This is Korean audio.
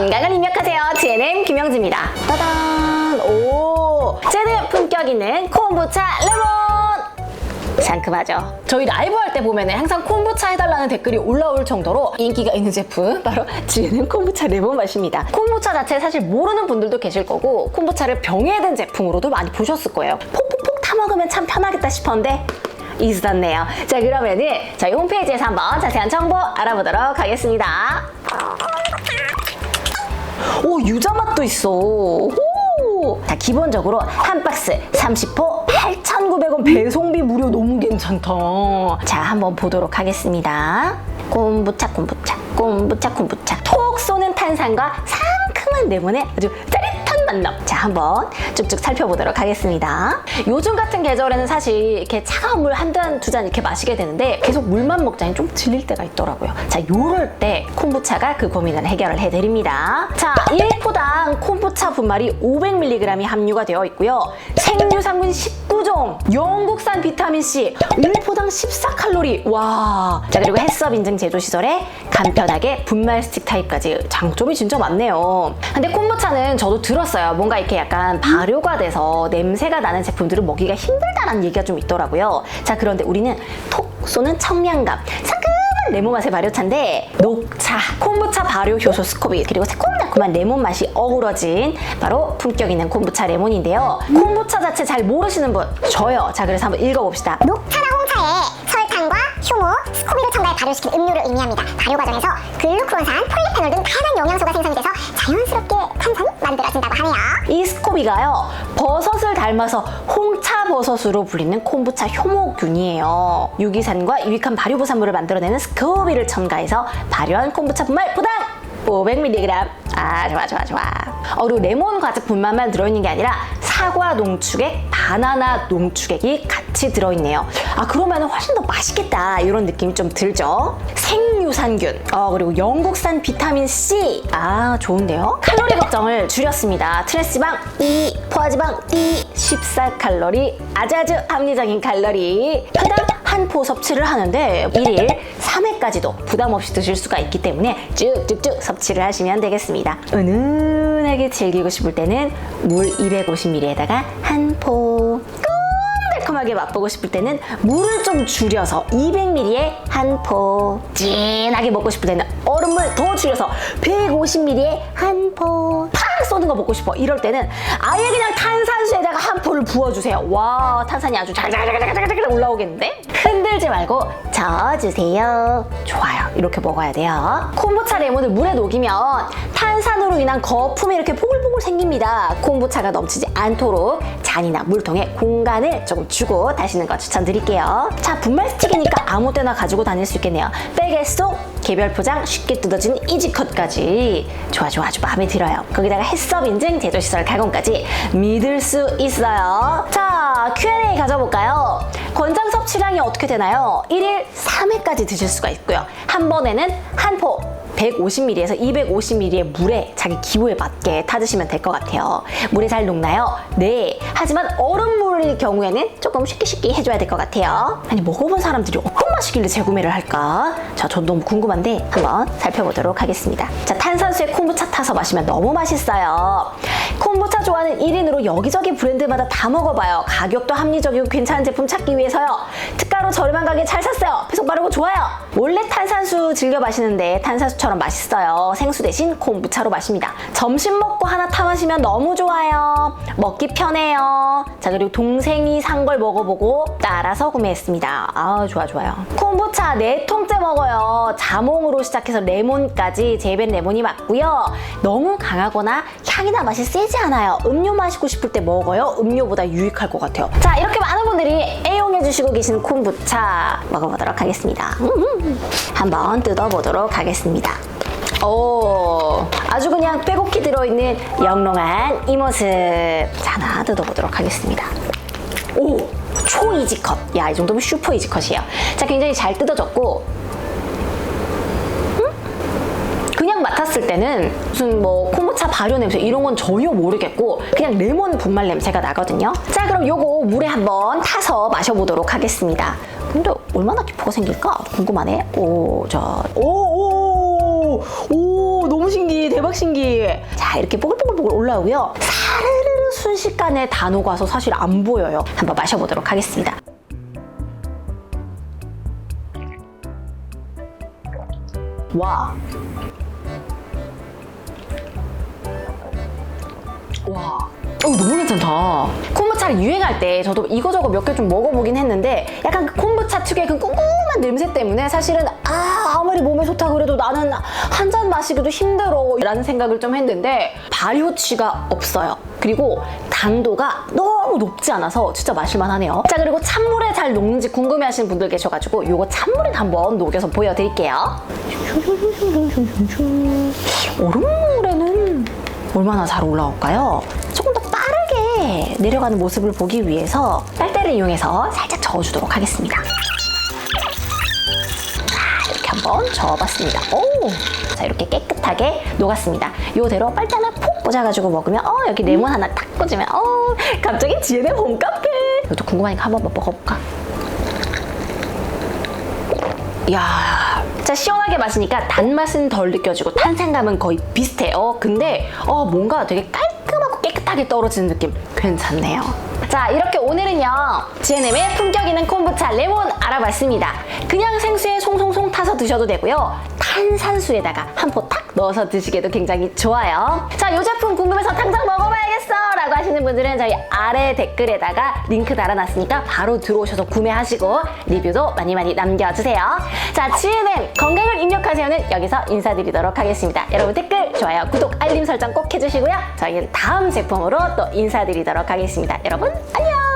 건강을 입력하세요. GNM 김영지입니다. 따단! 오! 제대 품격 있는 콤부차 레몬! 상큼하죠? 저희 라이브 할 때 보면 항상 콤부차 해달라는 댓글이 올라올 정도로 인기가 있는 제품 바로 GNM 콤부차 레몬 맛입니다. 콤부차 자체 사실 모르는 분들도 계실 거고 콤부차를 병에 든 제품으로도 많이 보셨을 거예요. 폭폭폭 타먹으면 참 편하겠다 싶었는데 있었네요. 자 그러면은 저희 홈페이지에서 한번 자세한 정보 알아보도록 하겠습니다. 오 유자 맛도 있어. 오. 자 기본적으로 한 박스 30포 8,900원 배송비 무료 너무 괜찮다. 자 한번 보도록 하겠습니다. 콤부차 콤부차 콤부차 콤부차 톡 쏘는 탄산과 상큼한 레몬의 아주 짜릿 한 만남. 자 한번 쭉쭉 살펴보도록 하겠습니다. 요즘 같은 계절에는 사실 이렇게 차가운 물 한 잔 두 잔 이렇게 마시게 되는데 계속 물만 먹자니 좀 질릴 때가 있더라고요. 자 요럴 때 콤부차가 그 고민을 해결을 해드립니다. 자 1포당 콤부차 분말이 500mg이 함유가 되어 있고요. 생유산균 19종, 영국산 비타민 C 1포당 14칼로리. 와. 자 그리고 햇섭 인증 제조 시설에 간편하게 분말 스틱 타입까지 장점이 진짜 많네요. 근데 콤부차는 저도 들었어요. 뭔가 이렇게 약간 발효가 돼서 냄새가 나는 제품들은 먹기가 힘들다라는 얘기가 좀 있더라고요. 자 그런데 우리는 톡 쏘는 청량감, 상큼한 레몬 맛의 발효차인데 녹차, 콤부차 발효 효소 스코비 그리고 새콤달콤한 레몬 맛이 어우러진 바로 품격 있는 콤부차 레몬인데요. 콤부차 자체 잘 모르시는 분 저요. 자 그래서 한번 읽어봅시다. 녹차나 홍차에 설탕과 효모, 스코비를 첨가해 발효시킨 음료를 의미합니다. 발효 과정에서 글루코산, 폴리페놀 등 다양한 영양소가 생성이 돼서 자연스럽게 탄산이 만들어진다고 하네요. 이 스코비가요 버섯을 닮아서 홍차 버섯으로 불리는 콤부차 효모균이에요. 유기산과 유익한 발효부산물을 만들어내는 스코비를 첨가해서 발효한 콤부차 분말 포당! 500mg 아 좋아 좋아 좋아. 어, 그리고 레몬 과즙 분말만 들어있는 게 아니라 사과 농축액, 바나나 농축액이 같이 들어있네요. 아 그러면 훨씬 더 맛있겠다. 이런 느낌이 좀 들죠? 생유산균. 어, 그리고 영국산 비타민 C. 아 좋은데요? 칼로리 걱정을 줄였습니다. 트랜스지방 E, 포화지방 D 14칼로리 아주 아주 합리적인 칼로리. 회당 한포 섭취를 하는데 1일 3회까지도 부담 없이 드실 수가 있기 때문에 쭉쭉쭉 섭취를 하시면 되겠습니다. 은은하게 즐기고 싶을 때는 물 250ml에다가 한 포. 달콤하게 맛보고 싶을 때는 물을 좀 줄여서 200ml에 한 포. 진하게 먹고 싶을 때는 얼음물 더 줄여서 150ml에 한 포. 팍 쏘는 거 먹고 싶어. 이럴 때는 아예 그냥 탄산수에다가 한 포를 부어주세요. 와 탄산이 아주 잘잘잘잘잘 올라오겠는데? 흔들지 말고 저어주세요. 좋아요. 이렇게 먹어야 돼요. 콤부차 레몬을 물에 녹이면 탄산으로 인한 거품이 이렇게 보글보글 생깁니다. 콤부차가 넘치지 않도록 잔이나 물통에 공간을 조금 주고 다시는 거 추천드릴게요. 자, 분말 스틱이니까 아무 때나 가지고 다닐 수 있겠네요. 백에 쏙 개별 포장 쉽게 뜯어진 이지컷까지 좋아 좋아 아주 마음에 들어요. 거기다가 햇섭 인증 제조시설 가공까지 믿을 수 있어요. 자, Q&A 가져볼까요? 권장 섭취량이 어떻게 되나요? 1일 3회까지 드실 수가 있고요. 한 번에는 한 포. 150ml에서 250ml의 물에 자기 기호에 맞게 타드시면 될 것 같아요. 물에 잘 녹나요? 네. 하지만 얼음물일 경우에는 조금 쉽게 쉽게 해줘야 될 것 같아요. 아니 먹어본 사람들이 어떤 맛이길래 재구매를 할까? 자, 전 너무 궁금한데 한번 살펴보도록 하겠습니다. 자, 탄산수에 콤부차 타서 마시면 너무 맛있어요. 콤부차 좋아하는 1인으로 여기저기 브랜드마다 다 먹어봐요. 가격도 합리적이고 괜찮은 제품 찾기 위해서요. 특가로 저렴한 가격에 잘 샀어요. 배송 빠르고 좋아요. 원래 탄산수 즐겨 마시는데 탄산수처럼 맛있어요. 생수 대신 콤부차로 마십니다. 점심 먹고 하나 타 마시면 너무 좋아요. 먹기 편해요. 자 그리고 동생이 산 걸 먹어보고 따라서 구매했습니다. 아 좋아 좋아요. 콤부차 네 통째 먹어요. 자몽으로 시작해서 레몬까지 재벤 레몬이 맞고요. 너무 강하거나 향이나 맛이 세지 않아요. 음료 마시고 싶을 때 먹어요. 음료보다 유익할 것 같아요. 자 이렇게 많은 분들이 애용해주시고 계신 콤부차 먹어보도록 하겠습니다. 음, 한번 뜯어보도록 하겠습니다. 오, 아주 그냥 빼곡히 들어있는 영롱한 이 모습. 자, 하나 뜯어보도록 하겠습니다. 오, 초 이지컷. 야, 이 정도면 슈퍼 이지컷이에요. 자, 굉장히 잘 뜯어졌고, 맡았을 때는 무슨 뭐 콤부차 발효 냄새 이런 건 전혀 모르겠고 그냥 레몬 분말 냄새가 나거든요. 자 그럼 요거 물에 한번 타서 마셔보도록 하겠습니다. 근데 얼마나 깊어가 생길까 궁금하네. 오, 자, 오, 오. 오, 오, 너무 신기해. 대박 신기해. 자, 이렇게 뽀글뽀글뽀글 올라오고요. 사르르르 순식간에 다 녹아서 사실 안 보여요. 한번 마셔보도록 하겠습니다. 와. 와. 어, 너무 괜찮다. 콤부차를 유행할 때 저도 이거저거 몇 개 좀 먹어보긴 했는데 약간 그 콤부차 특유의 그 꿍꿍한 냄새 때문에 사실은 아, 아무리 몸에 좋다고 그래도 나는 한 잔 마시기도 힘들어 라는 생각을 좀 했는데 발효치가 없어요. 그리고 당도가 너무 높지 않아서 진짜 마실만 하네요. 자, 그리고 찬물에 잘 녹는지 궁금해 하시는 분들 계셔가지고 요거 찬물에 한번 녹여서 보여드릴게요. 얼음물에는 얼마나 잘 올라올까요? 조금 더 빠르게 내려가는 모습을 보기 위해서 빨대를 이용해서 살짝 저어주도록 하겠습니다. 자, 이렇게 한번 저어봤습니다. 오! 자, 이렇게 깨끗하게 녹았습니다. 요대로 빨대 하나 푹 꽂아가지고 먹으면, 어, 여기 레몬 하나 탁 꽂으면, 어, 갑자기 지은의 홈카페! 이것도 궁금하니까 한번 먹어볼까? 이야. 자, 시원하게 마시니까 단맛은 덜 느껴지고 탄산감은 거의 비슷해요. 근데 어, 뭔가 되게 깔끔하고 깨끗하게 떨어지는 느낌 괜찮네요. 자, 이렇게 오늘은요. GNM의 품격 있는 콤부차 레몬 알아봤습니다. 그냥 생수에 송송송 타서 드셔도 되고요. 탄산수에다가 한 포 탁 넣어서 드시기도 굉장히 좋아요. 자, 이 제품 궁금해서 당장 먹어봐야겠어! 라고 하시는 분들은 저희 아래 댓글에다가 링크 달아놨으니까 바로 들어오셔서 구매하시고 리뷰도 많이 많이 남겨주세요. 자, GNM 건강을 입력하세요는 여기서 인사드리도록 하겠습니다. 여러분 댓글, 좋아요, 구독, 알림 설정 꼭 해주시고요. 저희는 다음 제품으로 또 인사드리도록 하겠습니다. 여러분, 안녕!